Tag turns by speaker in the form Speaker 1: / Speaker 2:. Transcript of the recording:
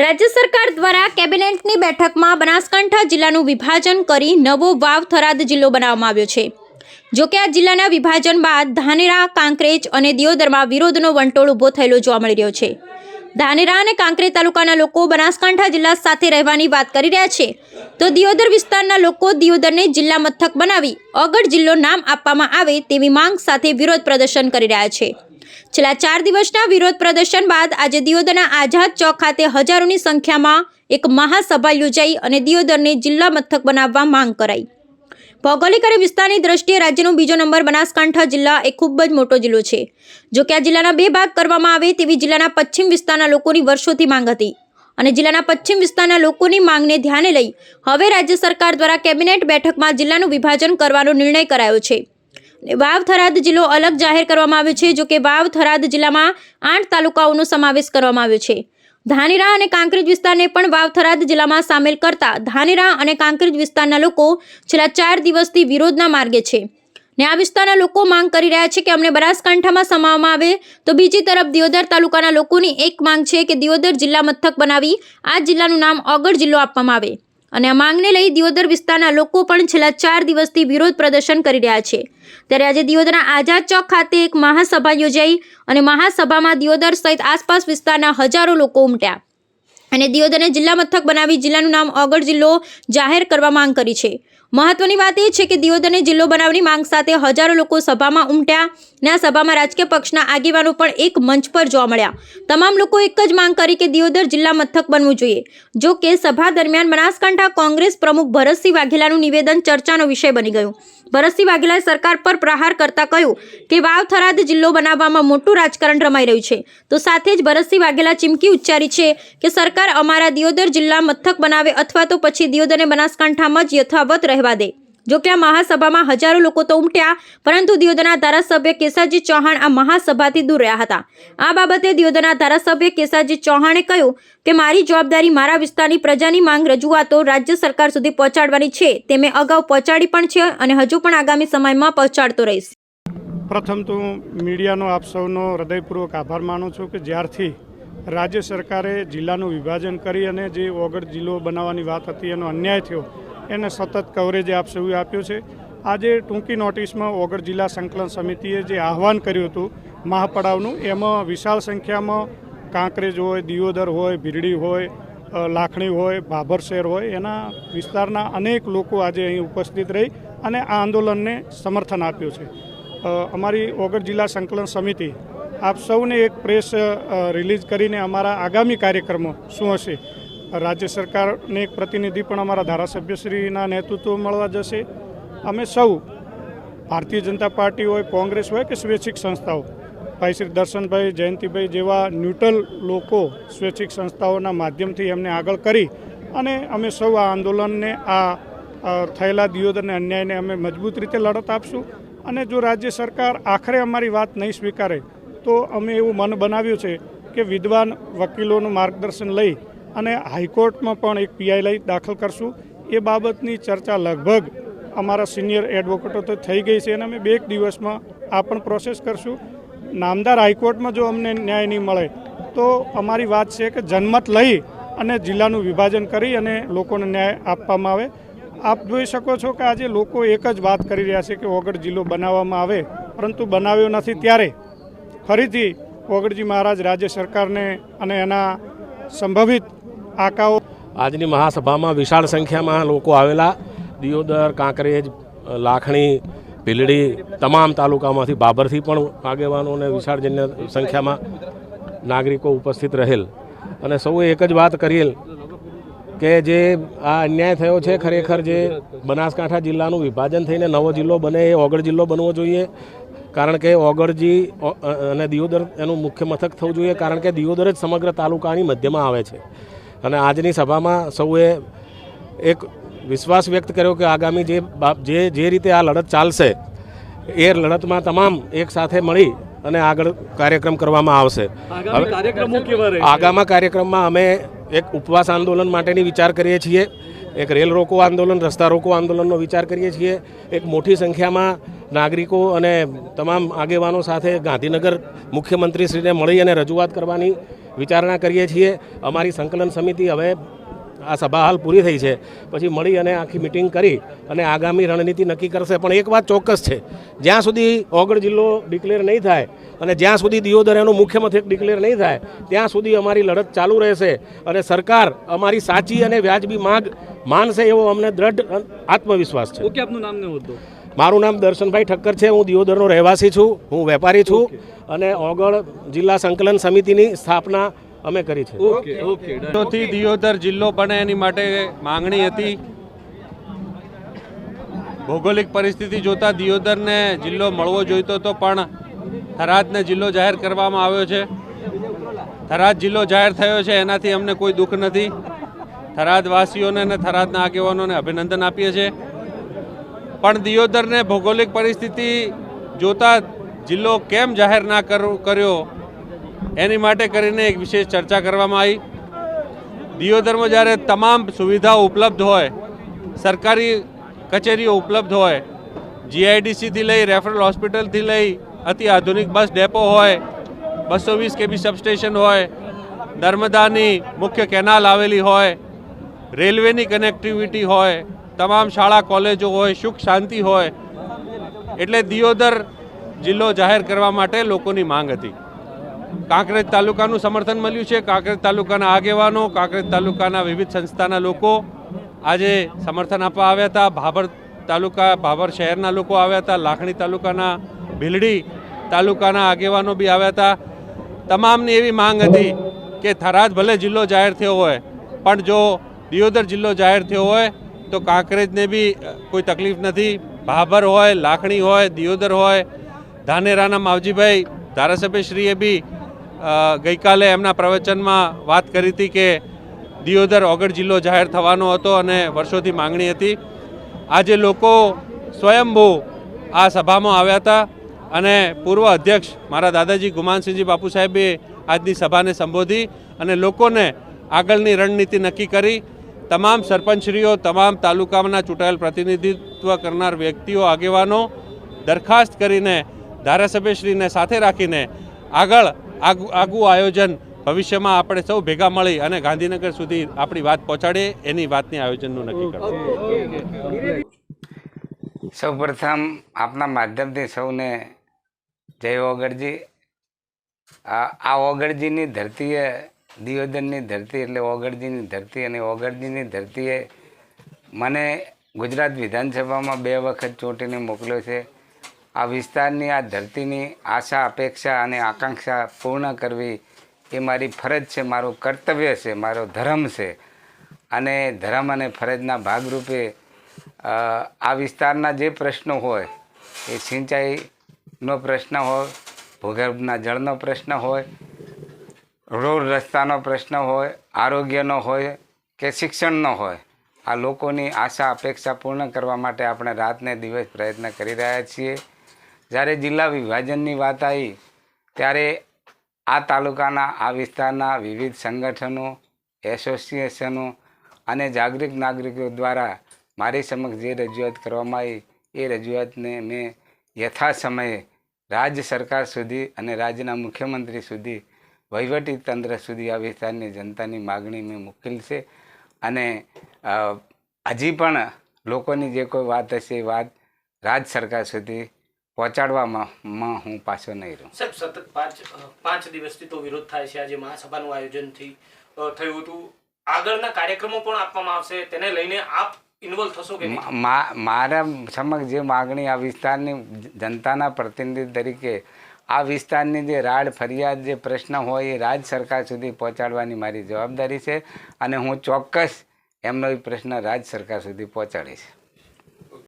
Speaker 1: રાજ્ય સરકાર દ્વારા કેબિનેટની બેઠકમાં બનાસકાંઠા જિલ્લાનું વિભાજન કરી નવો વાવ થરાદ જિલ્લો બનાવવામાં આવ્યો છે. જોકે આ જિલ્લાના વિભાજન બાદ ધાનેરા, કાંકરેજ અને દિયોદરમાં વિરોધનો વંટોળ ઊભો થયેલો જોવા મળી રહ્યો છે. ધાનેરા અને કાંકરે તાલુકાના લોકો બનાસકાંઠા જિલ્લા સાથે રહેવાની વાત કરી રહ્યા છે. તો દિયોદર વિસ્તારના લોકો દિયોદરને જિલ્લા મથક બનાવી અગઢ જિલ્લો નામ આપવામાં આવે તેવી માંગ સાથે વિરોધ પ્રદર્શન કરી રહ્યા છે. છેલ્લા ચાર દિવસના વિરોધ પ્રદર્શન બાદ આજે દિયોદરના આઝાદ ચોક ખાતે હજારોની સંખ્યામાં એક મહાસભા યોજાઈ અને દિયોદરને જિલ્લા મથક બનાવવા માંગ કરાઈ. ભૌગોલિક અને વિસ્તારની દ્રષ્ટિએ રાજ્યનો બીજો નંબર બનાસકાંઠા જિલ્લા એ ખૂબ જ મોટો જિલ્લો છે. જો કે આ જિલ્લાના બે ભાગ કરવામાં આવે તેવી જિલ્લાના પશ્ચિમ વિસ્તારના લોકોની વર્ષોથી માંગ હતી અને જિલ્લાના પશ્ચિમ વિસ્તારના લોકોની માંગને ધ્યાને લઈ હવે રાજ્ય સરકાર દ્વારા કેબિનેટ બેઠકમાં જિલ્લાનું વિભાજન કરવાનો નિર્ણય કરાયો છે. વાવ થરાદ જિલ્લો અલગ જાહેર કરવામાં આવ્યો છે, જો કે વાવ થરાદ જિલ્લામાં આઠ તાલુકાઓનો સમાવેશ કરવામાં આવ્યો છે. ધાનેરા અને કાંકરેજ વિસ્તારને પણ વાવ થરાદ જિલ્લામાં સામેલ કરતા ધાનેરા અને કાંકરેજ વિસ્તારના લોકો છેલ્લા ચાર દિવસથી વિરોધના માર્ગે છે. ને આ વિસ્તારના લોકો માંગ કરી રહ્યા છે કે અમને બનાસકાંઠામાં સમાવવામાં આવે તો બીજી તરફ દિયોદર તાલુકાના લોકોની એક માંગ છે કે દિયોદર જિલ્લા મથક બનાવી આ જિલ્લાનું નામ ઓગળ જિલ્લો આપવામાં આવે. અને આ માંગને લઈ દિયોદર વિસ્તારના લોકો પણ છેલ્લા ચાર દિવસથી વિરોધ પ્રદર્શન કરી રહ્યા છે. ત્યારે આજે દિયોદરના આઝાદ ચોક ખાતે એક મહાસભા યોજાઈ અને મહાસભામાં દિયોદર સહિત આસપાસ વિસ્તારના હજારો લોકો ઉમટ્યા. અને દિયોદરને જિલ્લા મથક બનાવી જિલ્લાનું નામ ઓગળ જિલ્લો જાહેર કરવા માંગ કરી છે. મહત્વની વાત એ છે કે દિયોદરને જિલ્લો બનાવવાની માંગ સાથે હજારો લોકો સભામાં ઉમટ્યા ને આ સભામાં રાજકીય પક્ષના આગેવાનો પણ એક મંચ પર જોવા મળ્યા. તમામ લોકો એક જ માંગ કરી કે દિયોદર જિલ્લા મથક બનવું જોઈએ. જો કે સભા દરમિયાન બનાસકાંઠા કોંગ્રેસ પ્રમુખ ભરતસિંહ વાઘેલાનું નિવેદન ચર્ચાનો વિષય બની ગયું. ભરતસિંહ વાઘેલાએ સરકાર પર પ્રહાર કરતા કહ્યું કે વાવ થરાદ જિલ્લો બનાવવામાં મોટું રાજકારણ રમાઈ રહ્યું છે. તો સાથે જ ભરતસિંહ વાઘેલા ચીમકી ઉચ્ચારી છે કે સરકાર અમારા દિયોદર જિલ્લા મથક બનાવે અથવા તો પછી દિયોદરને બનાસકાંઠામાં જ યથાવત રહેવા દે. જો કે આ મહાસભામાં હજારો લોકો તો ઉમટ્યા, પરંતુ દિયોદના ધારાસભ્ય કેસાજી ચૌહાણ આ મહાસભાથી દૂર રહ્યા હતા. આ બાબતે દિયોદના ધારાસભ્ય કેસાજી ચૌહાણે કહ્યું કે, મારી જવાબદારી મારા વિસ્તારની પ્રજાની માંગ રજૂઆતો રાજ્ય સરકાર સુધી પહોંચાડવાની છે. તે મેં અગાઉ પહોંચાડી પણ છે અને હજુ પણ આગામી સમયમાં પહોંચાડતો રહીશ.
Speaker 2: પ્રથમ તો મીડિયાનો આપ સૌનો હૃદયપૂર્વક આભાર માનું છું કે જ્યારથી રાજ્ય સરકારે જિલ્લાનું વિભાજન કરી અને જે ઓગળ જિલ્લો બનાવવાની વાત હતી, એનો અન્યાય થયો. એને સતત કવરેજ આપશે એવું આપ્યું છે. આજે ટૂંકી નોટિસમાં ઓગળ જિલ્લા સંકલન સમિતિએ જે આહવાન કર્યું હતું મહાપડાવનું, એમાં વિશાળ સંખ્યામાં કાંકરેજ હોય, દિયોદર હોય, ભીરડી હોય લાખણી હોય ભાભર શહેર હોય, એના વિસ્તારના અનેક લોકો આજે અહીં ઉપસ્થિત રહી અને આ આંદોલનને સમર્થન આપ્યું છે. અમારી ઓગળ જિલ્લા સંકલન સમિતિ, આપ સૌને એક પ્રેસ રિલીઝ કરીને અમારા આગામી કાર્યક્રમો શું હશે? રાજ્ય સરકારને એક પ્રતિનિધિ પણ અમારા ધારાસભ્યશ્રીના નેતૃત્વ મળવા જશે. અમે સૌ ભારતીય જનતા પાર્ટી હોય, કોંગ્રેસ હોય કે સ્વૈચ્છિક સંસ્થાઓ, ભાઈ શ્રી દર્શનભાઈ, જયંતિભાઈ જેવા ન્યુટ્રલ લોકો સ્વૈચ્છિક સંસ્થાઓના માધ્યમથી એમને આગળ કરી અને અમે સૌ આ આંદોલનને, આ થયેલા દિયોદ અને અન્યાયને અમે મજબૂત રીતે લડત આપશું. અને જો રાજ્ય સરકાર આખરે અમારી વાત નહીં સ્વીકારે, તો અમે એવું મન બનાવ્યું છે કે વિદ્વાન વકીલોનું માર્ગદર્શન લઈ અને હાઈકોર્ટમાં પણ એક પીઆઈ લઈ દાખલ કરશું. એ બાબતની ચર્ચા લગભગ અમારા સિનિયર એડવોકેટો તો થઈ ગઈ છે અને અમે બે દિવસમાં આ પણ પ્રોસેસ કરશું. નામદાર હાઈકોર્ટમાં જો અમને ન્યાય નહીં મળે, તો અમારી વાત છે કે જનમત લઈ અને જિલ્લાનું વિભાજન કરી અને લોકોને ન્યાય આપવામાં આવે. આપ જોઈ શકો છો કે આજે લોકો એક જ વાત કરી રહ્યા છે કે ઓગળ જિલ્લો બનાવવામાં આવે, પરંતુ બનાવ્યો નથી ત્યારે. ફરીથી ઓગડજી મહારાજ રાજ્ય સરકારને અને એના સંભવિત આકાઓ.
Speaker 3: આજની મહાસભામાં વિશાળ સંખ્યામાં લોકો આવેલા. દિયોદર, કાંકરેજ, લાખણી ભીલડી તમામ તાલુકામાંથી બાબરથી પણ આગેવાનો અને વિશાળ જન્ય સંખ્યામાં નાગરિકો ઉપસ્થિત રહેલ. અને સૌએ એક જ વાત કરેલ કે જે આ અન્યાય થયો છે, ખરેખર જે બનાસકાંઠા જિલ્લાનું વિભાજન થઈને નવો જિલ્લો બને એ ઓગળ જિલ્લો બનવો જોઈએ. કારણ કે ઓગળજી અને દિયોદર એનું મુખ્ય મથક થવું જોઈએ. કારણ કે દિયોદર જ સમગ્ર તાલુકાની મધ્યમાં આવે છે. અને આજની સભામાં સૌએ એક વિશ્વાસ વ્યક્ત કર્યો કે આગામી જે જે જે રીતે આ લડત ચાલશે એ લડતમાં તમામ એક સાથે મળી અને આગળ કાર્યક્રમ કરવામાં આવશે.
Speaker 4: આગામી
Speaker 3: કાર્યક્રમમાં અમે એક ઉપવાસ આંદોલન માટેની વિચાર કરીએ છીએ. એક રેલ રોકો આંદોલન, રસ્તા રોકો આંદોલનનો વિચાર કરીએ છીએ. એક મોટી સંખ્યામાં નાગરિકો અને તમામ આગેવાનો સાથે ગાંધીનગર મુખ્યમંત્રીશ્રીને મળી અને રજૂઆત કરવાની વિચારણા કરીએ છીએ. અમારી સંકલન સમિતિ હવે આ સભા હાલ પૂરી થઈ છે. પછી મળી અને આખી મિટિંગ કરી અને આગામી રણનીતિ નક્કી કરશે. પણ એક વાત ચોક્કસ છે. જ્યાં સુધી ઓગળ જિલ્લો ડિક્લેર નહીં થાય અને જ્યાં સુધી દિયોદર એનું મુખ્ય મથક ડિક્લેર નહીં થાય ત્યાં સુધી અમારી લડત ચાલુ રહેશે. અને સરકાર અમારી સાચી અને વ્યાજબી માંગ માનશે એવો અમને દ્રઢ આત્મવિશ્વાસ છે.
Speaker 4: ઓકે આપનું નામ ને હોદ્દો
Speaker 3: મારું નામ દર્શનભાઈ ઠક્કર છે. હું દિયોદરનો રહેવાસી છું. હું વેપારી છું. અને ઓગળ જિલ્લા સંકલન સમિતિની સ્થાપના અમે કરી છે.
Speaker 4: Okay okay.
Speaker 5: દિયોદર જિલ્લો બને એની માટે માંગણી હતી. ભૌગોલિક પરિસ્થિતિ જોતા દિયોદરને જિલ્લો મળવો જોઈતો હતો પણ થરાદને જિલ્લો જાહેર કરવામાં આવ્યો છે. થરાદ જિલ્લો જાહેર થયો છે, એનાથી અમને કોઈ દુઃખ નથી. થરાદવાસીઓને અને થરાદના આગેવાનોને અભિનંદન આપીએ છીએ. પણ દિયોદરને ભૌગોલિક પરિસ્થિતિ જોતા જિલ્લો કેમ જાહેર ના કર્યો, એની માટે કરીને એક વિશેષ ચર્ચા કરવામાં આવી. દિયોદરમાં જ્યારે તમામ સુવિધાઓ ઉપલબ્ધ હોય, સરકારી કચેરીઓ ઉપલબ્ધ હોય જીઆઈડીસીથી લઈ રેફરલ હોસ્પિટલથી લઈ અતિ આધુનિક બસ ડેપો હોય, બસો વીસ કેબી સબસ્ટેશન હોય, નર્મદાની મુખ્ય કેનાલ આવેલી હોય, રેલવેની કનેક્ટિવિટી હોય, તમામ શાળા, કોલેજો હોય, સુખ શાંતિ હોય, એટલે દિયોદર જિલ્લો જાહેર કરવા માટે લોકોની માંગ હતી. કાંકરેજ તાલુકાનું સમર્થન મળ્યું છે. કાંકરેજ તાલુકાના આગેવાનો, કાંકરેજ તાલુકાના વિવિધ સંસ્થાના લોકો આજે સમર્થન આપવા આવ્યા હતા. ભાભર તાલુકા, ભાભર શહેરના લોકો આવ્યા હતા. લાખણી તાલુકાના ભીલડી તાલુકાના આગેવાનો બી આવ્યા હતા. તમામની એવી માંગ હતી કે થરાદ ભલે જિલ્લો જાહેર થયો હોય, પણ જો દિયોદર જિલ્લો જાહેર થયો હોય, તો કાંકરેજને બી કોઈ તકલીફ નથી. ભાભર હોય, લાખણી હોય, દિયોદર હોય, ધાનેરાના માવજીભાઈ ધારાસભ્યશ્રીએ બી ગઈકાલે એમના પ્રવચનમાં વાત કરી હતી કે દિયોદર ઓગળ જિલ્લો જાહેર થવાનો હતો અને વર્ષોથી માંગણી હતી. આજે લોકો સ્વયંભૂ આ સભામાં આવ્યા હતા. અને પૂર્વ અધ્યક્ષ મારા દાદાજી ગુમાનસિંહજી બાપુ સાહેબે આજની સભાને સંબોધી અને લોકોને આગળની રણનીતિ નક્કી કરી. તમામ સરપંચશ્રીઓ તમામ તાલુકાના ચૂંટાયેલ પ્રતિનિધિત્વ કરનાર વ્યક્તિઓ આગેવાનો દરખાસ્ત કરીને ધારાસભ્યશ્રીને સાથે રાખીને આગળ આગવું આગું આયોજન ભવિષ્યમાં આપણે સૌ ભેગા મળી અને ગાંધીનગર સુધી આપણી વાત પહોંચાડીએ એની વાતની આયોજનનું નક્કી કરશું.
Speaker 6: સૌપ્રથમ આપના માધ્યમથી સૌને જય ઓગળજી આ ઓગળજીની ધરતીએ દિયોદનની ધરતી એટલે ઓગળજીની ધરતી અને ઓગળજીની ધરતીએ મને ગુજરાત વિધાનસભામાં બે વખત ચૂંટીને મોકલ્યો છે. આ વિસ્તારની આ ધરતીની આશા, અપેક્ષા અને આકાંક્ષા પૂર્ણ કરવી એ મારી ફરજ છે, મારું કર્તવ્ય છે, મારો ધર્મ છે. અને ધર્મ અને ફરજના ભાગરૂપે આ વિસ્તારના જે પ્રશ્નો હોય એ સિંચાઈનો પ્રશ્ન હોય, ભૂગર્ભના જળનો પ્રશ્ન હોય, રોડ રસ્તાનો પ્રશ્ન હોય, આરોગ્યનો હોય કે શિક્ષણનો હોય, આ લોકોની આશા અપેક્ષા પૂર્ણ કરવા માટે આપણે રાતને દિવસ પ્રયત્ન કરી રહ્યા છીએ. જ્યારે જિલ્લા વિભાજનની વાત આવી, ત્યારે આ તાલુકાના, આ વિસ્તારના વિવિધ સંગઠનો, એસોસિએશનો અને જાગૃત નાગરિકો દ્વારા મારી સમક્ષ જે રજૂઆત કરવામાં આવી, એ રજૂઆતને મેં યથા સમયે રાજ્ય સરકાર સુધી અને રાજ્યના મુખ્યમંત્રી સુધી વહીવટી તંત્ર સુધી આ વિસ્તારની જનતાની માગણી મેં મૂકેલ છે. અને હજી પણ લોકોની જે કોઈ વાત હશે એ વાત રાજ્ય સરકાર સુધી પહોંચાડવામાં હું પાછો નહીં રહું.
Speaker 7: સાહેબ, સતત પાંચ પાંચ દિવસથી તો વિરોધ થાય છે. આજે મહાસભાનું આયોજન થયું હતું. આગળના કાર્યક્રમો પણ આપવામાં આવશે. તેને લઈને આપ ઇન્વોલ્વ થશો કે
Speaker 6: મારા સમક્ષ જે માગણી આ વિસ્તારની જનતાના પ્રતિનિધિ તરીકે, આ વિસ્તારની જે રાડ ફરિયાદ જે પ્રશ્ન હોય એ રાજ્ય સરકાર સુધી પહોંચાડવાની મારી જવાબદારી છે અને હું ચોક્કસ એમનો એ પ્રશ્ન રાજ્ય સરકાર સુધી પહોંચાડીશ.